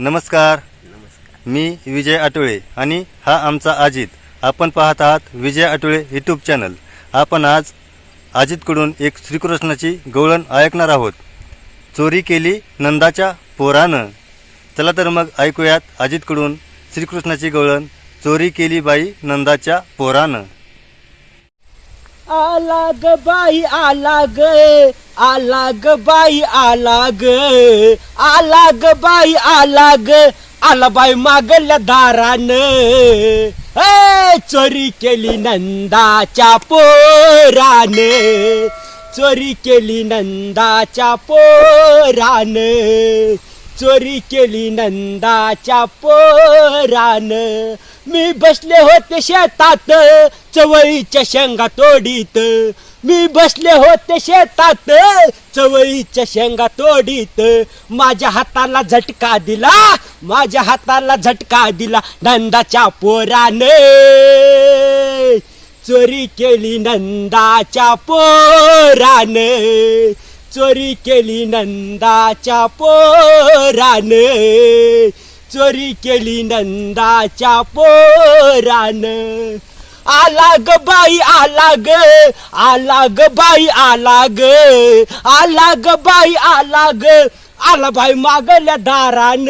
नमस्कार. मी विजय आटोळे आणि हा आमचा अजित. आपण पाहत आहात विजय आटोळे यूट्यूब चॅनल आपण आज अजितकडून एक श्रीकृष्णाची गवळण ऐकणार आहोत. चोरी केली नंदाच्या पोरानं. चला तर मग ऐकूयात अजितकडून श्रीकृष्णाची गवळण. चोरी केली बाई नंदाच्या पोरानं. आला ग बाई आला ग आला ग बाई आला ग आला ग बाई आला ग आला बाई मागल्या दारान. ए चोरी केली नंदाच्या पोरान. चोरी केली नंदाच्या पोरान. चोरी केली नंदाच्या पोरान. मी बसले होते शेतात चवळीच्या शेंगा तोडीत. मी बसले होते शेतात चवळीच्या शेंगा तोडीत. माझ्या हाताला झटका दिला माझ्या हाताला झटका दिला नंदाच्या पोराने. चोरी केली नंदाच्या पोराने. चोरी केली नंदाच्या पोराने. चोरी केली नंदाच्या पोरान. आला ग बाई आला ग आला ग बाई आला ग आला ग बाई आला ग आला बाई मागल्या दारान.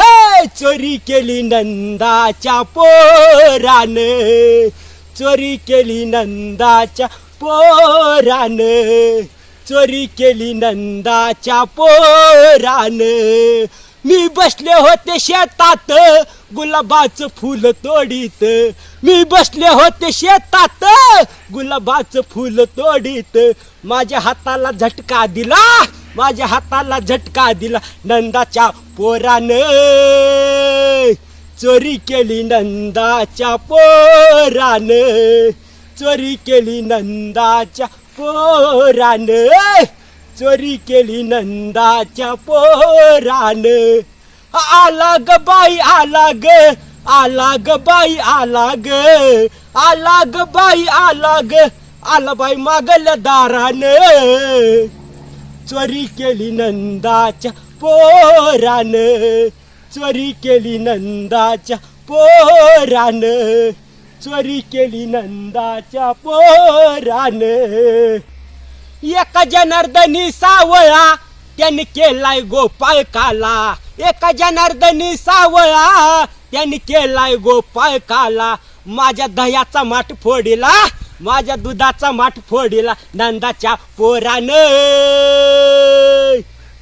हे चोरी केली नंदाच्या पोरान. चोरी केली नंदाच्या पोरान. चोरी केली नंदाच्या पोरान. मी बसले होते शेतात गुलाबाचं फुल तोडीत. मी बसले होते शेतात गुलाबाचं फुल तोडीत. माझ्या हाताला झटका दिला माझ्या हाताला झटका दिला नंदाच्या पोरान. चोरी केली नंदाच्या पोरान. चोरी केली नंदाच्या पोरान. चोरी केली नंदाच्या पोरान. आला ग बाई आला ग आला ग बाई आला ग आला ग बाई आला ग आला बाई मागल्या दारान. चोरी केली नंदाच्या पोरान. चोरी केली नंदाच्या पोरान. चोरी केली नंदाच्या पोरान. एका जनार्दनी सावळा त्याने केलाय गोपाळ काला एका जनार्दनी सावळा त्याने केलाय गोपाळ काला माझ्या दह्याचा माठ फोडिला माझ्या दुधाचा माठ फोडिला नंदाच्या पोरानं.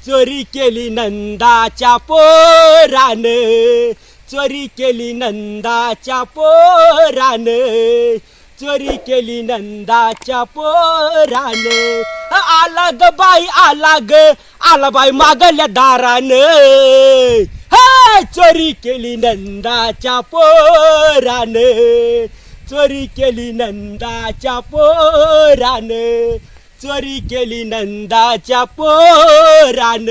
चोरी केली नंदाच्या पोरान. चोरी केली नंदाच्या पोरान. चोरी केली नंदाच्या पोरान. आला ग बाई आला ग. आला बाई मागल्या दारान. चोरी केली नंदाच्या पोरान. चोरी केली नंदाच्या पोरान. चोरी केली नंदाच्या पोरान.